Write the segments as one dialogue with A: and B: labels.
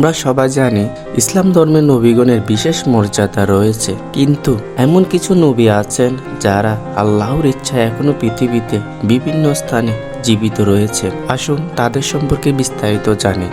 A: আমরা সবাই জানি ইসলাম ধর্মের নবীগণের বিশেষ মর্যাদা রয়েছে। কিন্তু এমন কিছু নবী আছেন যারা আল্লাহর ইচ্ছায় এখনও পৃথিবীতে বিভিন্ন স্থানে জীবিত রয়েছে। আসুন তাদের সম্পর্কে বিস্তারিত জানি।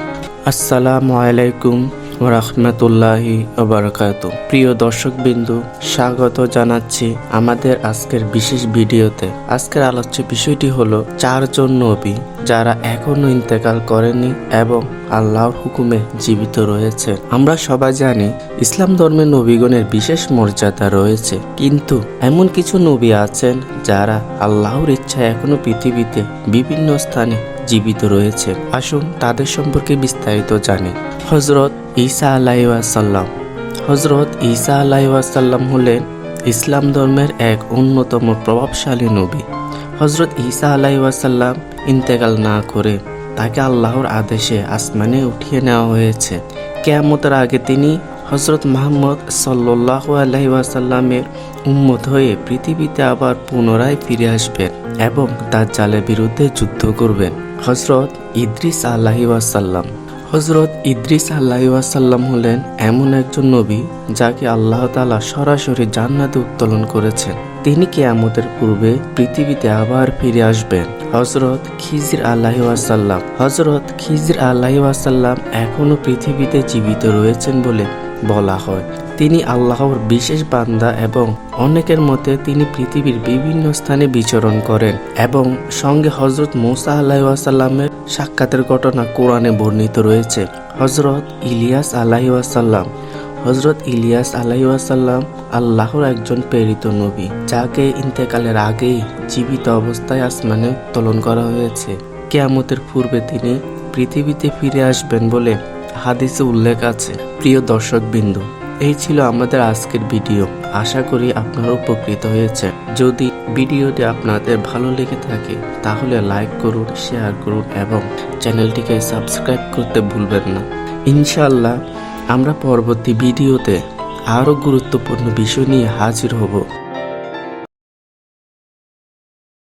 A: আসসালামু আলাইকুম। রহমতুল্লাহি ওবরাকাত প্রিয় দর্শকবিন্দু, স্বাগত জানাচ্ছি আমাদের আজকের বিশেষ ভিডিওতে। আজকের আলোচ্য বিষয়টি হলো চারজন নবী যারা এখনও ইন্তেকাল করেনি এবং আল্লাহর হুকুমে জীবিত রয়েছে। আমরা সবাই জানি ইসলাম ধর্মের নবীগণের বিশেষ মর্যাদা রয়েছে। কিন্তু এমন কিছু নবী আছেন যারা আল্লাহর ইচ্ছা এখনও পৃথিবীতে বিভিন্ন স্থানে জীবিত রয়েছে। আসুন তাদের সম্পর্কে বিস্তারিত জানি। হজরত ঈসা আলাইসাল্লাম হজরত ঈসা আলাইসাল্লাম হলেন ইসলাম ধর্মের এক অন্যতম প্রভাবশালী নবী। হজরত ঈসা আলাইসাল্লাম ইন্তেকাল না করে তাকে আল্লাহর আদেশে আসমানে উঠিয়ে নেওয়া হয়েছে। কেয়ামতের আগে তিনি হজরত মাহমদ সাল্লাহ আলাইসাল্লামের উম্মত হয়ে পৃথিবীতে আবার পুনরায় ফিরে আসবেন এবং তার জালের বিরুদ্ধে যুদ্ধ করবেন। হজরত ইদ্রিস আল্লাহি ওয়াসাল্লাম। হজরত ইদ্রিস আল্লাহি ওয়াসাল্লাম হলেন এমন একজন নবী যাকে আল্লাহ তালা সরাসরি জান্নাতে উত্তোলন করেছেন। তিনি কেয়ামতের পূর্বে পৃথিবীতে আবার ফিরে আসবেন। হজরত খিজির আল্লাহি ওয়াসাল্লাম। হজরত খিজির আল্লাহি ওয়াসাল্লাম এখনও পৃথিবীতে জীবিত রয়েছেন বলে বলা হয়। তিনি আল্লাহর বিশেষ বান্দা এবং অনেকের মতে তিনি পৃথিবীর বিভিন্ন স্থানে বিচরণ করেন এবং সঙ্গে হজরত মুসা আল্লাহাসাল্লামের সাক্ষাতের ঘটনা কোরআনে বর্ণিত রয়েছে। হজরত ইলিয়াস আলাহিসাল্লাম হজরত ইলিয়াস আলাইসাল্লাম আল্লাহর একজন প্রেরিত নবী, যাকে ইন্তেকালের আগেই জীবিত অবস্থায় আসমানে উত্তোলন করা হয়েছে। কেয়ামতের পূর্বে তিনি পৃথিবীতে ফিরে আসবেন বলে হাদিসে উল্লেখ আছে, প্রিয় দর্শক বিন্দু এই ছিল আমাদের আজকের ভিডিও। আশা করি আপনারা উপকৃত হয়েছে যদি ভিডিওটি আপনাদের ভালো লেগে থাকে, তাহলে লাইক করুন, শেয়ার করুন এবং চ্যানেলটিকে সাবস্ক্রাইব করতে ভুলবেন না। ইনশাল্লাহ আমরা পরবর্তী ভিডিওতে আরও গুরুত্বপূর্ণ বিষয় নিয়ে হাজির হব।